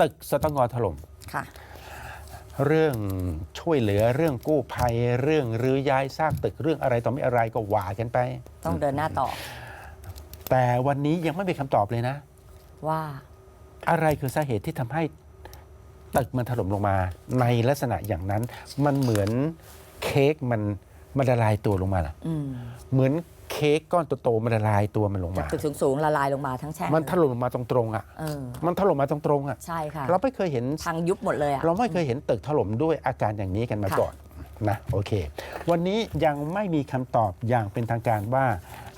ตึกสตงถล่มค่ะ เรื่องช่วยเหลือเรื่องกู้ภัย เรื่องรื้อย้ายซากตึกเรื่องอะไรต่อไม่อะไรก็ว่ากันไป ต้องเดินหน้าต่อ แต่วันนี้ยังไม่มีคำตอบเลยนะ ว่าอะไรคือสาเหตุที่ทำให้ตึกมันถล่มลงมา ในลักษณะอย่างนั้น มันเหมือนเค้กมันมันละลายตัวลงมาล่ะอืม เหมือน เค้กก้อนโตๆมันละลายตัวมันลงจากมาตึกสูงๆละลายลงมาทั้งแช่งมันถล่มลงมาตรงๆอะเออมันถล่มมาตรงๆอะใช่ค่ะเราไม่เคยเห็น พังยุบหมดเลยอะเราไม่เคยเห็นตึกถล่มด้วยอาการอย่างนี้กันมาค่ะ ก่อนนะโอเค วันนี้ยังไม่มีคำตอบอย่างเป็นทางการว่า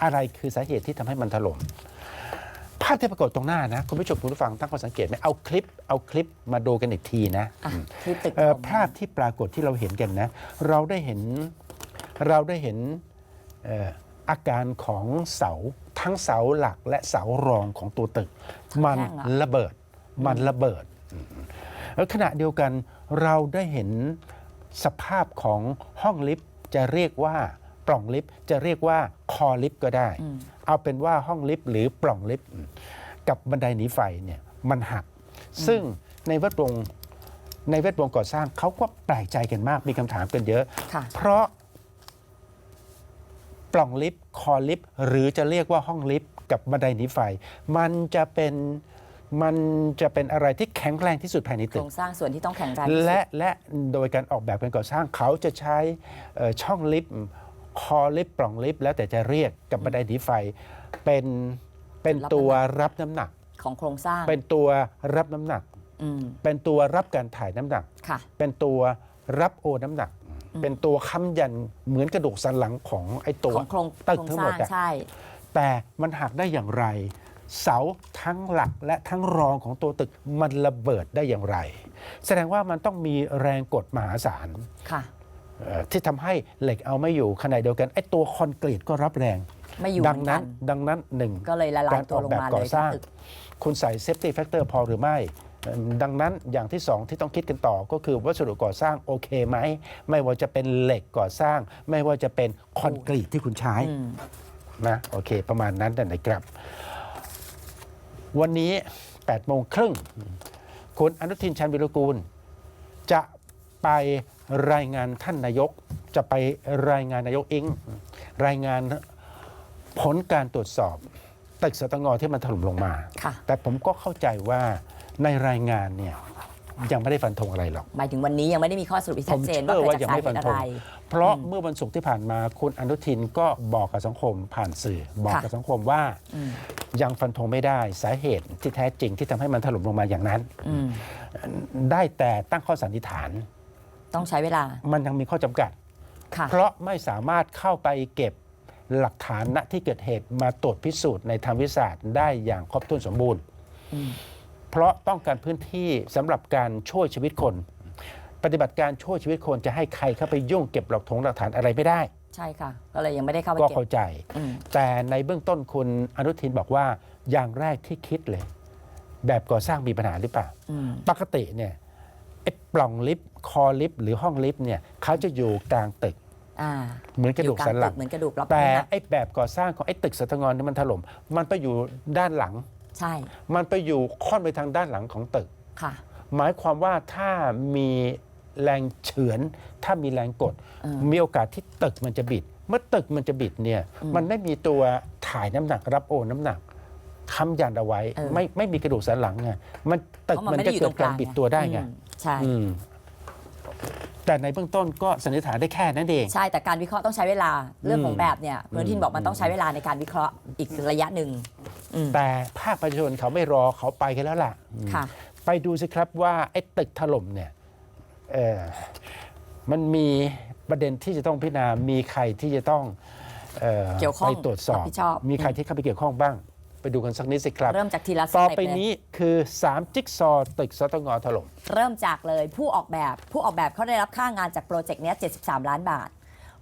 อะไรคือสาเหตุที่ทำให้มันถล่มภาพที่ปรากฏตรงหน้านะ คุณผู้ชมคุณผู้ฟังตั้งข้อสังเกตไหมเอาคลิปเอาคลิปมาดูกันอีกทีนะ อะที่ตึกเอ่อถล่มภาพที่ปรากฏที่เราเห็นกันนะ เราได้เห็นเราได้เห็นเอ่อ อาการของเสาทั้งเสาหลักและเสารองของตัวตึก มันระเบิดมันระเบิดแล้วขณะเดียวกันเราได้เห็นสภาพของห้องลิฟต์จะเรียกว่าปล่องลิฟต์จะเรียกว่าคอลิฟต์ก็ได้อืมเอาเป็นว่าห้องลิฟต์หรือปล่องลิฟต์กับบันไดหนีไฟเนี่ยมันหัก ซึ่งในแวดวงในแวดวงก่อสร้างเขาก็แปลกใจกันมากมีคำถามกันเยอะค่ะเพราะ ปล่องลิฟต์คอลิฟต์หรือจะเรียกว่าห้องลิฟต์กับบันไดหนีไฟ มันจะเป็นมันจะเป็นอะไรที่แข็งแรงที่สุดภายในโคตึรกงสร้างส่วนที่ต้องแข็งแรงที่สุดและและโดยการออกแบบการก่อสร้างเขาจะใช้เอ่อช่องลิฟต์คอลิฟต์ปล่องลิฟต์แล้วแต่จะเรียกกับบันไดหนีไฟ เป็นเป็นตัวรับน้ำหนักของโครงสร้าง เป็นตัวรับน้ำหนักอืมเป็นตัวรับการถ่ายน้ำหนักค่ะเป็นตัวรับโอน้ำหนัก เป็นตัวค้ำยันเหมือนกระดูกสันหลังของไอ้ตัวของโครงตึกโครงทั้งสหมร้าดงอะใช่ แต่มันหักได้อย่างไร เสาทั้งหลักและทั้งรองของตัวตึกมันระเบิดได้อย่างไร แสดงว่ามันต้องมีแรงกดมหาศาลค่ะเอ่อที่ทำให้เหล็กเอาไม่อยู่ขณะเดียวกันไอ้ตัวคอนกรีตก็รับแรง ไม่อยู่ดังเหมือนนั้กันนดังนั้นหนึ่ง ก็เลยละลายการตัอวอกลงแบบมาก่เลอยสร้าง ทั้งตึก คุณใส่เซฟตี้แฟกเตอร์พอหรือไม่เอ่อ ดังนั้นอย่างที่สองที่ต้องคิดกันต่อก็คือวัสดุก่อสร้างโอเคไหม ไม่ว่าจะเป็นเหล็กก่อสร้าง ไม่ว่าจะเป็นคอนกรีตที่คุณใช้อืมนะโอเค ประมาณนั้นนะครับ วันนี้8โมงครึ่งคุณอนุทินชาญวิรกูล จะไปรายงานท่านนายก จะไปรายงานนายกอิงรายงานผลการตรวจสอบตึกสตงที่มันถล่มลงมาค่ะแต่ผมก็เข้าใจว่า ในรายงานเนี่ยยังไม่ได้ฟันธงอะไรหรอก หมายถึงวันนี้ยังไม่ได้มีข้อสรุปที่ชัดเจนผมว่าเชื่อเกิดจากว่ายังสาไม่เหฟันตุอะธงไร เพราะเมื่อวันศุกร์ที่ผ่านมาคุณอนุทินก็บอกกับสังคมผ่านสื่อ บอกกับสังคมว่าอืมยังฟันธงไม่ได้สาเหตุที่แท้จริงที่ทำให้มันถล่มลงมาอย่างนั้นอืมได้แต่ตั้งข้อสันนิษฐาน ต้องใช้เวลา มันยังมีข้อจำกัดค่ะเพราะไม่สามารถเข้าไปเก็บหลักฐานณที่เกิดเหตุมาตรวจพิสูจน์ในทางวิทยาศาสตร์ได้อย่างครบถ้วนสมบูรณ์อืม เพราะต้องการพื้นที่สำหรับการช่วยชีวิตคน ปฏิบัติการช่วยชีวิตคนจะให้ใครเข้าไปยุ่งเก็บหลักฐานหลักฐานอะไรไม่ได้ ใช่ค่ะก็เลยยังไม่ได้เข้าไปก็เก็บเข้าใจอืมแต่ในเบื้องต้นคุณอนุทินบอกว่าอย่างแรกที่คิดเลย แบบก่อสร้างมีปัญหาหรือเปล่าอืมปกติเนี่ยไอ้ปล่องลิฟต์คอลิฟต์หรือห้องลิฟต์เนี่ยเขาจะอยู่กลางตึกอ่าเหมือนกระดูกสันหลังอยู่าตึเหมือนกระดูกรับแต่น้ำหนักไอ้แบบก่อสร้างของไอ้ตึกสตงที่มันถล่มมันไปอยู่ด้านหลัง ใช่มันไปอยู่ค่อนไปทางด้านหลังของตึก ค่ะ หมายความว่าถ้ามีแรงเฉือน ถ้ามีแรงกด เออ มีโอกาสที่ตึกมันจะบิด เมื่อตึกมันจะบิดเนี่ยอืมมันไม่มีตัวถ่ายน้ำหนักรับโอนน้ำหนักค้ำยันเอาไว้ เออ ไม่ไม่มีกระดูกสันหลังไงมันตึกเพราะมันไม่จะได้อยู่เกิตรดงกกาลารงบิดตัวได้ไงอืมใช่ อืมแต่ในเบื้องต้นก็สันนิษฐานได้แค่นั้นเอง ใช่แต่การวิเคราะห์ต้องใช้เวลาเรื่องของอืมแบบเนี่ยคุณอนุทินบอกมันต้องใช้เวลาในการวิเคราะห์อีกระยะหนึ่งอืม แต่ภาคประชาชนเขาไม่รอเขาไปกันแล้วล่ะอืมค่ะ ไปดูสิครับว่าไอ้ตึกถล่มเนี่ยเออมันมีประเด็นที่จะต้องพิจารณา มีใครที่จะต้องเอ่อเกี่ยวข้องไปตรวจสอบรับผิดชอบ มีใครที่เข้าไปเกี่ยวข้องบ้าง ไปดูกันสักนิดสิครับ เริ่มจากทีละสต่อเต็ปไปเลยนี้คือ 3 จิ๊กซอว์ตึกสตงถล่ม เริ่มจากเลยผู้ออกแบบผู้ออกแบบเขาได้รับค่างานจากโปรเจกต์เนี้ย73 ล้านบาท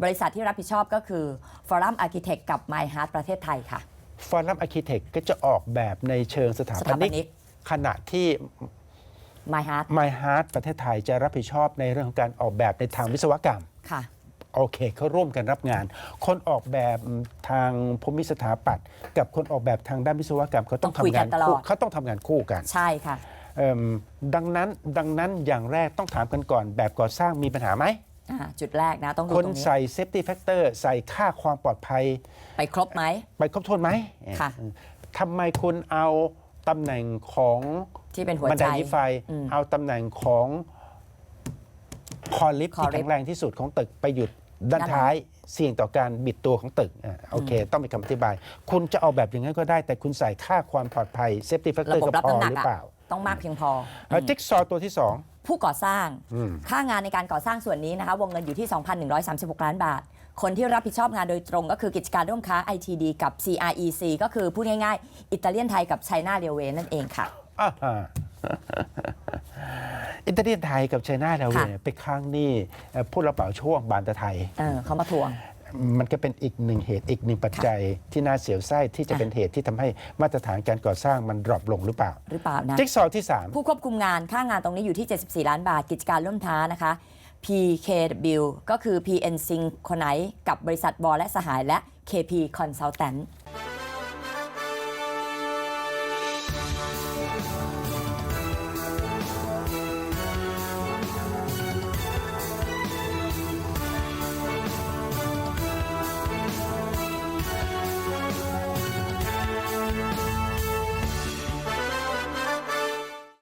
บริษัทที่รับผิดชอบก็คือ Forum Architect กับ My Heart ประเทศไทยค่ะ ฟอรัมอาร์เคเต็กก็จะออกแบบในเชิงสถาสปถาปนิกนิกขณะที่ My Heart My Heart ประเทศไทยจะรับผิดชอบในเรื่องของการออกแบบในทางวิศวกรรม ค่ะ โอเคเขาร่วมกันรับงาน คนออกแบบทางภูมิสถาปัตย์กับคนออกแบบทางด้านวิศวกรรมเขาต้องต้องคุยทำกังานนตลอด คู่เขาต้องทำงานคู่กันใช่ค่ะ เอิ่มดังนั้นดังนั้นอย่างแรกต้องถามกันก่อน แบบก่อสร้างมีปัญหาไหม อ่าจุดแรกนะต้องดูคนตรงนี้ ใส่เซฟตี้แฟกเตอร์ใส่ค่าความปลอดภัย ไปครบไหม ไปครบถ้วนไหมค่ะ ทำไมคุณเอาตำแหน่งของที่เป็นหัวบันใจ ไดหนีไฟ อืมเอาตำแหน่งของคอลิฟต์คอที่ลิฟต์แข็งแรงที่สุดของตึกไปหยุดด้านด้านหลัง ท้าย เสี่ยงต่อการบิดตัวของตึกอะโอเค ต้องมีคำอธิบาย คุณจะเอาแบบอย่างนั้นก็ได้ แต่คุณใส่ค่าความปลอดภัยเซฟตี้แฟกเตอระร์บบก็รับพอน้ำหนักหรืออะเปล่าต้องมากเพียงพอเอ่อจิ๊กซอว์ตัวที่สอง ผู้ก่อสร้างอืมค่างานในการก่อสร้างส่วนนี้นะคะ วงเงินอยู่ที่ 2,136 ล้านบาท คนที่รับผิดชอบงานโดยตรงก็คือกิจการร่วมค้า ITD กับ CREC ก็คือพูดง่ายๆ อิตาเลียนไทยกับ China Railway นั่นเองค่ะอ่าฮะอิตาเลียนไทยกับไชน่าเราค่ะเนี่ยไปค้างหนี้เอ่อผู้รับเหมาช่วงบานตะไทย เออเขามาทวง มันก็เป็นอีกหนึ่งเหตุอีกหนึ่งปัจจัยที่น่าเสียวไส้ที่จะเป็นเหตุที่ทำให้มาตรฐานการก่อสร้างมันดรอปลงหรือเปล่า หรือเปล่านะจิ๊กซอว์ที่ 3 ผู้ควบคุมงานค่างานตรงนี้อยู่ที่ 74 ล้านบาท กิจการร่วมท้านะคะ PKW ก็คือ PN Sync คนไหนกับบริษัทบอลและสหายและ KP Consultant